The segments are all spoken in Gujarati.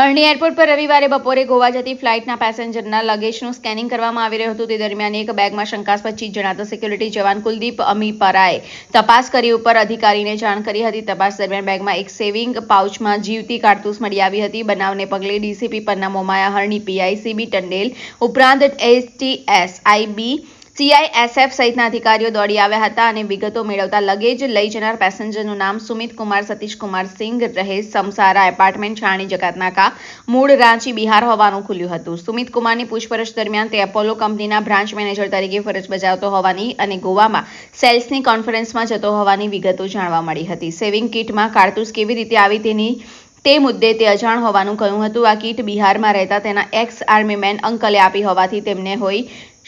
હરણી એરપોર્ટ પર રવિવારે બપોરે ગોવા જતી ફ્લાઇટના પેસેન્જરના લગેજનું સ્કેનિંગ કરવામાં આવી રહ્યું હતું. તે દરમિયાન એક બેગમાં શંકાસ્પદ ચીજ જણાતા સિક્યુરિટી જવાન કુલદીપ અમીપરાએ તપાસ કરી ઉપર અધિકારીને જાણ કરી હતી. તપાસ દરમિયાન બેગમાં એક સેવિંગ પાઉચમાં જીવતી કારતૂસ મળી આવી હતી. બનાવને પગલે DCP Panna Momaya, Harni PI CB Tandel, ઉપરાંત એસટીએસ આઈબી સીઆઈએસએફ સહિતના અધિકારીઓ દોડી આવ્યા હતા અને વિગતો મેળવતા લગેજ લઈ જનાર પેસેન્જરનું નામ સુમિત કુમાર, સતીશ કુમાર સિંઘ રહે સમસારા એપાર્ટમેન્ટ છાણી જકાતનાકા મૂળ રાંચી બિહાર હોવાનું ખુલ્યું હતું. સુમિત કુમારની પૂછપરછ દરમિયાન તે એપોલો કંપનીના બ્રાન્ચ મેનેજર તરીકે ફરજ બજાવતો હોવાની અને ગોવામાં સેલ્સની કોન્ફરન્સમાં જતો હોવાની વિગતો જાણવા મળી હતી. સેવિંગ કિટમાં કારતૂસ કેવી રીતે આવી તેની તે મુદ્દે તે અજાણ હોવાનું કહ્યું હતું. આ કીટ બિહારમાં રહેતા તેના એક્સ આર્મી મેન અંકલે આપી હોવાથી તેમને હોઈ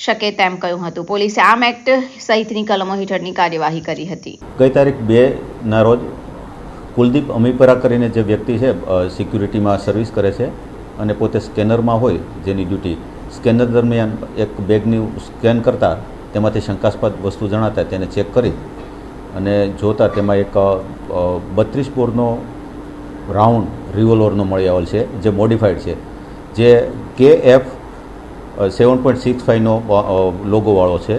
શકે તેમ કહ્યું હતું. પોલીસે આમ એક્ટ સહિતની કલમો હેઠળની કાર્યવાહી કરી હતી. ગઈ તારીખ બેના રોજ કુલદીપ અમીપરા કરીને જે વ્યક્તિ છે સિક્યુરિટીમાં સર્વિસ કરે છે અને પોતે સ્કેનરમાં હોય જેની ડ્યુટી સ્કેનર દરમિયાન એક બેગની સ્કેન કરતાં તેમાંથી શંકાસ્પદ વસ્તુ જણાતા તેને ચેક કરી અને જોતા તેમાં એક બત્રીસ બોરનો રાઉન્ડ રિવોલ્વરનો મળી આવેલ છે, જે મોડિફાઈડ છે, જે કે એફ સેવન પોઈન્ટ સિક્સ ફાઇવનો લોગોવાળો છે.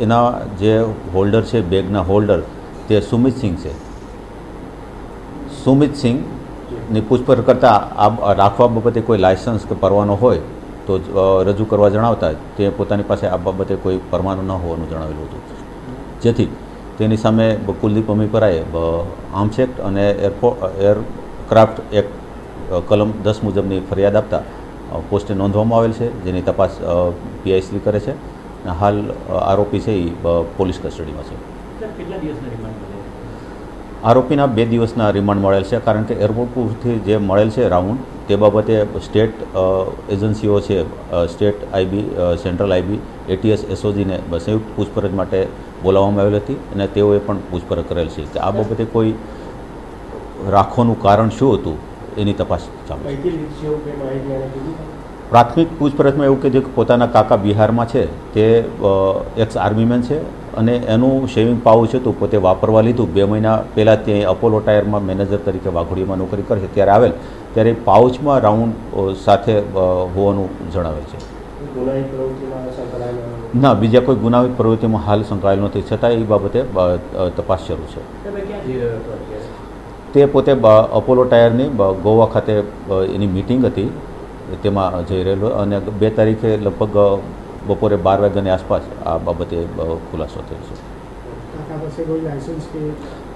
એના જે હોલ્ડર છે બેગના હોલ્ડર તે સુમિત સિંહ છે. સુમિત સિંહની પૂછપરછ કરતાં આ રાખવા બાબતે કોઈ લાયસન્સ કે પરવાનો હોય, તો રજૂ કરવા જણાવતા તે પોતાની પાસે આ બાબતે કોઈ પરવાનું ન હોવાનું જણાવેલું હતું. જેથી તેની સામે કુલદીપ અમીપરાએ આર્મ્સ એક્ટ અને એરપોર્ટ એરક્રાફ્ટ એક્ટ કલમ દસ મુજબની ફરિયાદ આપતા પોસ્ટે નોંધવામાં આવેલ છે જેની તપાસ પીઆઈસી કરે છે. હાલ આરોપી છે એ પોલીસ કસ્ટડીમાં છે. આરોપીના બે દિવસના રિમાન્ડ મળેલ છે કારણ કે એરપોર્ટ પરથી જે મળેલ છે રાઉન્ડ તે બાબતે સ્ટેટ એજન્સીઓ છે state IB central IB ATS એસઓજીને સંયુક્ત પૂછપરછ માટે બોલાવવામાં આવેલ હતી અને તેઓએ પણ પૂછપરછ કરેલ છે કે આ બાબતે કોઈ રાખવાનું કારણ શું હતું એની તપાસ ચાલુ પ્રાથમિક પૂછપરછમાં એવું કે કે પોતાના કાકા બિહારમાં છે તે એક્સ આર્મીમેન છે અને એનું શેવિંગ પાઉચ હતું પોતે વાપરવા લીધું. બે મહિના પહેલાં ત્યાં અપોલો ટાયરમાં મેનેજર તરીકે વાઘોડીમાં નોકરી કરે છે. ત્યારે આવેલ ત્યારે પાઉચમાં રાઉન્ડ સાથે હોવાનું જણાવે છે. ના બીજા કોઈ ગુનાહિત પ્રવૃત્તિમાં હાલ સંકળાયેલ નથી. છતાં એ બાબતે તપાસ શરૂ છે. તે પોતે અપોલો ટાયરની ગોવા ખાતે એની મિટિંગ હતી. તેમાં જઈ રહેલો અને બે તારીખે લગભગ બપોરે બાર વાગ્યાની આસપાસ આ બાબતે ખુલાસો થયો છે.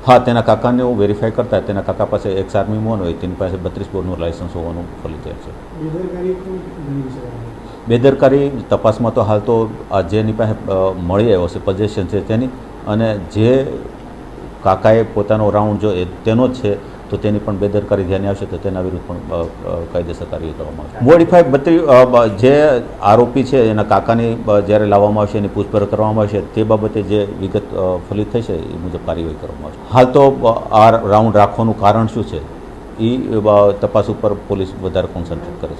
હા તેના કાકાને હું વેરીફાઈ કરતા તેના કાકા પાસે એક્સ આર્મી મોન હોય તેની પાસે બત્રીસ બોર્ડનું લાયસન્સ હોવાનું ફલિત છે. બેદરકારી તપાસમાં તો હાલ તો આ જેની પાસે મળી આવ્યો છે પોઝેશન છે તેની. અને જે કાકાએ પોતાનો રાઉન્ડ જો એ તેનો જ છે તો તેની પણ બેદરકારી ધ્યાને આવશે તો તેના વિરુદ્ધ પણ કાયદેસર કાર્યવાહી કરવામાં આવશે. મોડીફાઈ બત્રી જે આરોપી છે એના કાકાની જ્યારે લાવવામાં આવશે એની પૂછપરછ કરવામાં આવશે તે બાબતે જે વિગત ફલિત થશે એ મુજબ કાર્યવાહી કરવામાં આવશે. હાલ તો આ રાઉન્ડ રાખવાનું કારણ શું છે? એ તપાસ ઉપર પોલીસ વધારે કોન્સન્ટ્રેટ કરે છે.